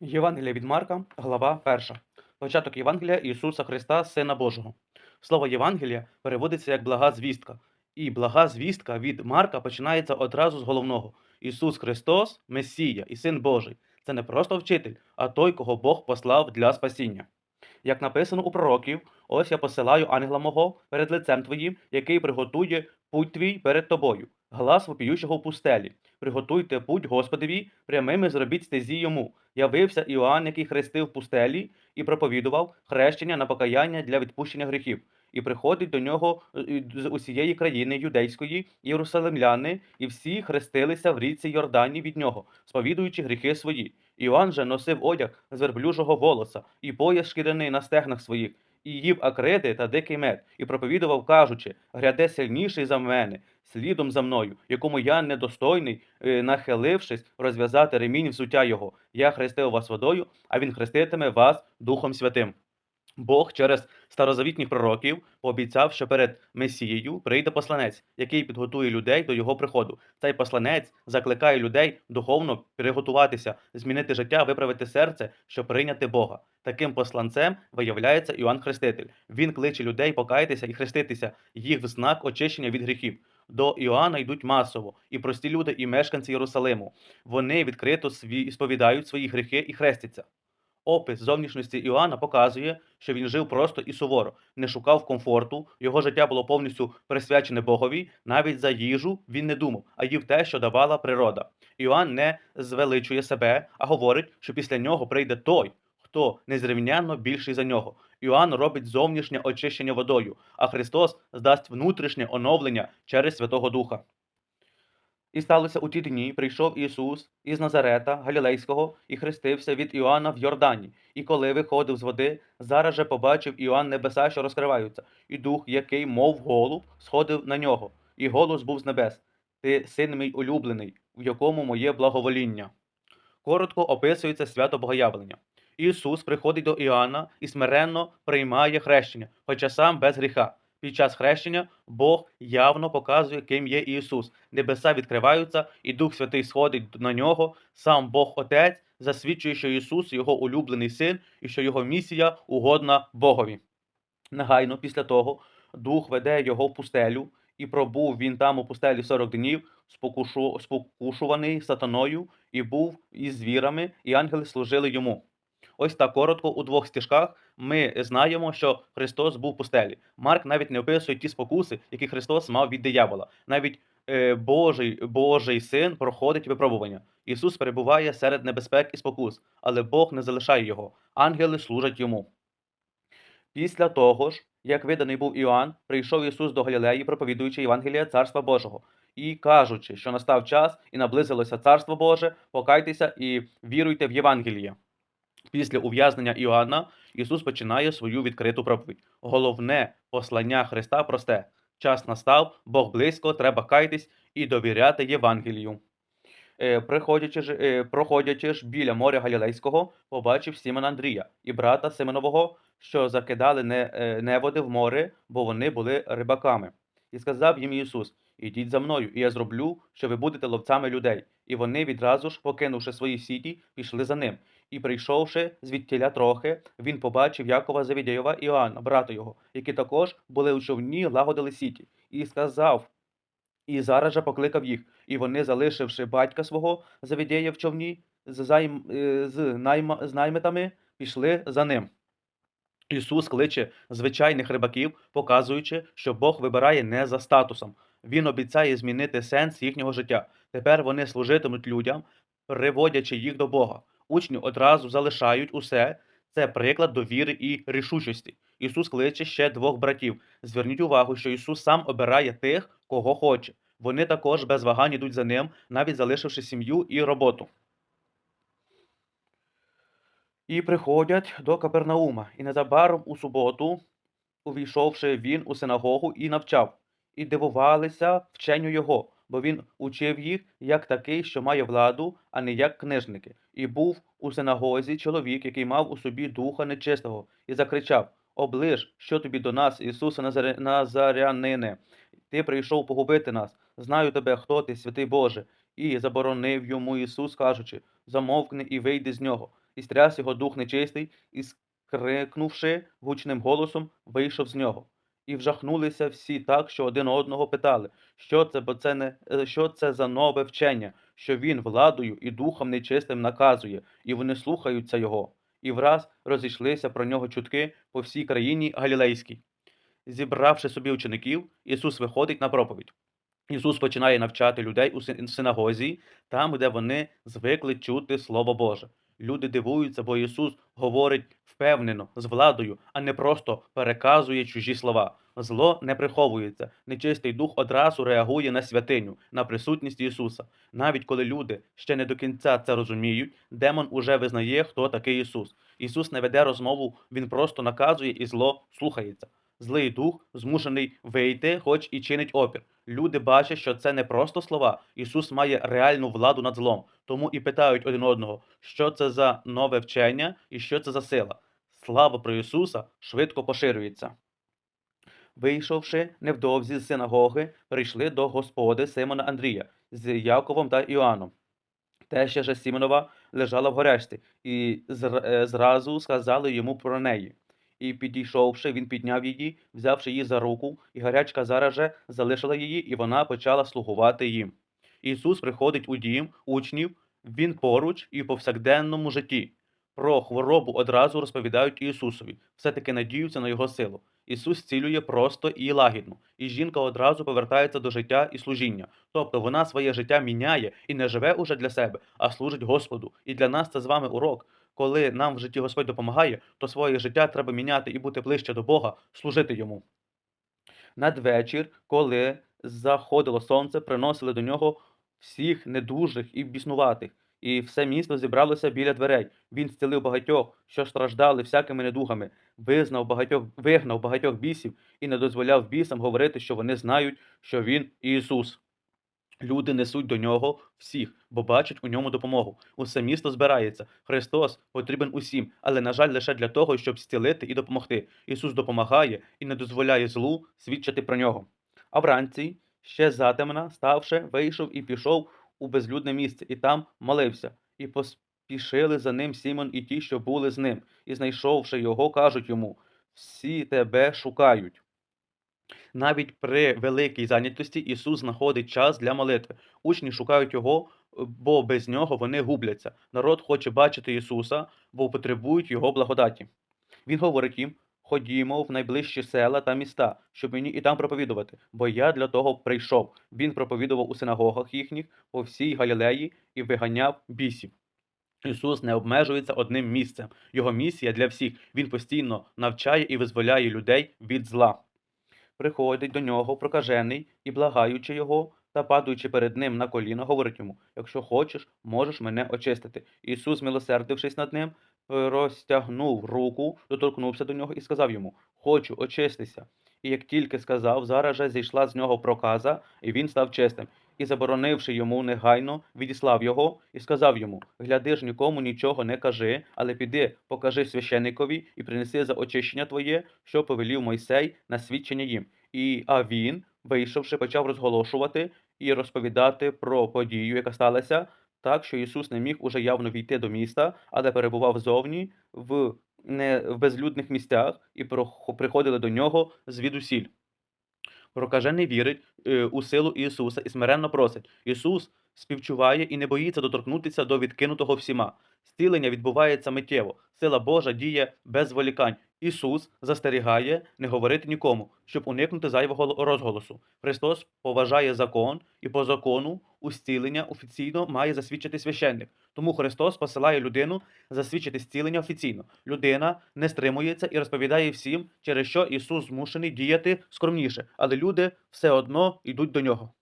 Євангелія від Марка, глава 1. Початок Євангелія Ісуса Христа, Сина Божого. Слово Євангелія переводиться як блага звістка. І блага звістка від Марка починається одразу з головного: Ісус Христос, Месія і Син Божий. Це не просто вчитель, а той, кого Бог послав для спасіння. Як написано у пророків, ось я посилаю ангела мого перед лицем твоїм, який приготує путь твій перед тобою, глас вопіючого в пустелі. Приготуйте путь Господеві, прямими зробіть стезі йому. Явився Іоанн, який хрестив пустелі, і проповідував хрещення на покаяння для відпущення гріхів. І приходить до нього е, з усієї країни юдейської, єрусалимляни, і всі хрестилися в ріці Йордані від нього, сповідуючи гріхи свої. Іоанн же носив одяг з верблюжого волоса, і пояс шкіряний на стегнах своїх, і їв акреди та дикий мед, і проповідував, кажучи: гряде сильніший за мене, слідом за мною, якому я недостойний, е, нахилившись, розв'язати ремінь взуття його. Я хрестив вас водою, а він хреститиме вас Духом Святим. Бог через старозавітніх пророків пообіцяв, що перед Месією прийде посланець, який підготує людей до його приходу. Цей посланець закликає людей духовно приготуватися, змінити життя, виправити серце, щоб прийняти Бога. Таким посланцем виявляється Іоанн Хреститель. Він кличе людей покаятися і хреститися, їх в знак очищення від гріхів. До Іоанна йдуть масово, і прості люди, і мешканці Єрусалиму. Вони відкрито сповідають свої гріхи і хрестяться. Опис зовнішності Іоанна показує, що він жив просто і суворо, не шукав комфорту, його життя було повністю присвячене Богові, навіть за їжу він не думав, а їв те, що давала природа. Іоанн не звеличує себе, а говорить, що після нього прийде той, хто незрівнянно більший за нього. Іоанн робить зовнішнє очищення водою, а Христос здасть внутрішнє оновлення через Святого Духа. І сталося у ті дні, прийшов Ісус із Назарета Галілейського і хрестився від Іоанна в Йордані. І коли виходив з води, зараз же побачив Іоанн небеса, що розкриваються, і дух, який, мов голуб, сходив на нього, і голос був з небес: Ти син мій улюблений, в якому моє благовоління. Коротко описується свято Богоявлення. Ісус приходить до Іоанна і смиренно приймає хрещення, хоча сам без гріха. Під час хрещення Бог явно показує, ким є Ісус. Небеса відкриваються, і Дух Святий сходить на нього. Сам Бог Отець засвідчує, що Ісус його улюблений син і що його місія угодна Богові. Негайно після того Дух веде його в пустелю, і пробув він там у пустелі 40 днів, спокушу, спокушуваний сатаною, і був із звірами, і ангели служили йому. Ось так коротко у двох стежках ми знаємо, що Христос був в пустелі. Марк навіть не описує ті спокуси, які Христос мав від диявола. Навіть е, Божий, Божий син проходить випробування. Ісус перебуває серед небезпек і спокус, але Бог не залишає його. Ангели служать йому. Після того ж, як виданий був Іоанн, прийшов Ісус до Галілеї, проповідуючи Євангелія Царства Божого, і кажучи, що настав час і наблизилося Царство Боже, покайтеся і віруйте в Євангеліє. Після ув'язнення Іоанна Ісус починає свою відкриту проповідь. Головне послання Христа просте: час настав, Бог близько, треба кайтись і довіряти Євангелію. Е, Приходячи ж, е, проходячи ж біля моря Галілейського, побачив Сімона Андрія і брата Симонового, що закидали е, неводи в море, бо вони були рибаками. І сказав їм Ісус: Ідіть за мною, і я зроблю, що ви будете ловцями людей. І вони відразу ж, покинувши свої сіті, пішли за ним. І прийшовши звідтіля трохи, він побачив Якова Завідєєва і Іоанна, брата його, які також були у човні, лагодили сіті, і сказав. І зараз же покликав їх, і вони, залишивши батька свого Завідєя в човні з, займ, е, з, найма, з наймитами, пішли за ним. Ісус кличе звичайних рибаків, показуючи, що Бог вибирає не за статусом. Він обіцяє змінити сенс їхнього життя. Тепер вони служитимуть людям, приводячи їх до Бога. Учні одразу залишають усе. Це приклад довіри і рішучості. Ісус кличе ще двох братів. Зверніть увагу, що Ісус сам обирає тих, кого хоче. Вони також без вагань йдуть за ним, навіть залишивши сім'ю і роботу. І приходять до Капернаума, і незабаром у суботу, увійшовши він у синагогу і навчав, і дивувалися вченню його, бо він учив їх як такий, що має владу, а не як книжники. І був у синагозі чоловік, який мав у собі духа нечистого, і закричав: Оближ, що тобі до нас, Ісусе Назарянине? Ти прийшов погубити нас. Знаю тебе, хто ти, святий Боже. І заборонив йому Ісус, кажучи: Замовкни і вийди з нього. і стряс його дух нечистий, і скрикнувши гучним голосом, вийшов з нього. І вжахнулися всі так, що один одного питали, що це, бо це не е, що це за нове вчення, що він владою і духом нечистим наказує, і вони слухаються його. І враз розійшлися про нього чутки по всій країні Галілейській. Зібравши собі учеників, Ісус виходить на проповідь. Ісус починає навчати людей у син- синагозі, там, де вони звикли чути Слово Боже. Люди дивуються, бо Ісус говорить впевнено, з владою, а не просто переказує чужі слова. Зло не приховується. Нечистий дух одразу реагує на святиню, на присутність Ісуса. Навіть коли люди ще не до кінця це розуміють, демон уже визнає, хто такий Ісус. Ісус не веде розмову, Він просто наказує, і зло слухається. Злий дух змушений вийти, хоч і чинить опір. Люди бачать, що це не просто слова. Ісус має реальну владу над злом, тому і питають один одного, що це за нове вчення і що це за сила. Слава про Ісуса швидко поширюється. Вийшовши невдовзі з синагоги, прийшли до господи Симона Андрія з Яковом та Іоанном. Теща же Сімонова лежала в горячці, і е, зразу сказали йому про неї. І підійшовши, він підняв її, взявши її за руку, і гарячка зараз же залишила її, і вона почала слугувати їм. Ісус приходить у дім учнів, він поруч і в повсякденному житті. Про хворобу одразу розповідають Ісусові, все-таки надіються на Його силу. Ісус цілює просто і лагідно, і жінка одразу повертається до життя і служіння. Тобто вона своє життя міняє і не живе уже для себе, а служить Господу. І для нас це з вами урок. Коли нам в житті Господь допомагає, то своє життя треба міняти і бути ближче до Бога, служити йому. Надвечір, коли заходило сонце, приносили до нього всіх недужих і біснуватих, і все місто зібралося біля дверей. Він зцілив багатьох, що страждали всякими недугами, визнав багатьох, вигнав багатьох бісів і не дозволяв бісам говорити, що вони знають, що він Ісус. Люди несуть до нього всіх, бо бачать у ньому допомогу. Усе місто збирається. Христос потрібен усім, але, на жаль, лише для того, щоб зцілити і допомогти. Ісус допомагає і не дозволяє злу свідчити про нього. А вранці, ще затемна, ставши, вийшов і пішов у безлюдне місце, і там молився. І поспішили за ним Сімон і ті, що були з ним. І знайшовши його, кажуть йому: всі тебе шукають. Навіть при великій зайнятості Ісус знаходить час для молитви. Учні шукають Його, бо без нього вони губляться. Народ хоче бачити Ісуса, бо потребують Його благодаті. Він говорить їм: ходімо в найближчі села та міста, щоб мені і там проповідувати, бо я для того прийшов. Він проповідував у синагогах їхніх по всій Галілеї і виганяв бісів. Ісус не обмежується одним місцем. Його місія для всіх. Він постійно навчає і визволяє людей від зла приходить до нього прокажений і, благаючи його та падаючи перед ним на коліна, говорить йому: Якщо хочеш, можеш мене очистити. Ісус, милосердившись над ним, розтягнув руку, доторкнувся до нього і сказав йому: Хочу, очистися. І як тільки сказав, зараз же зійшла з нього проказа, і він став чистим. І, заборонивши йому негайно, відіслав його і сказав йому: Гляди ж нікому нічого не кажи, але піди, покажи священикові і принеси за очищення твоє, що повелів Мойсей на свідчення їм. І а він, вийшовши, почав розголошувати і розповідати про подію, яка сталася, так що Ісус не міг уже явно війти до міста, але перебував зовні в не в безлюдних місцях, і приходили до нього звідусіль. Прокажений вірить е, у силу Ісуса і смиренно просить. Ісус співчуває і не боїться доторкнутися до відкинутого всіма. Зцілення відбувається миттєво. Сила Божа діє без зволікань. Ісус застерігає не говорити нікому, щоб уникнути зайвого розголосу. Христос поважає закон, і по закону у зцілення офіційно має засвідчити священник. Тому Христос посилає людину засвідчити зцілення офіційно. Людина не стримується і розповідає всім, через що Ісус змушений діяти скромніше, але люди все одно йдуть до нього.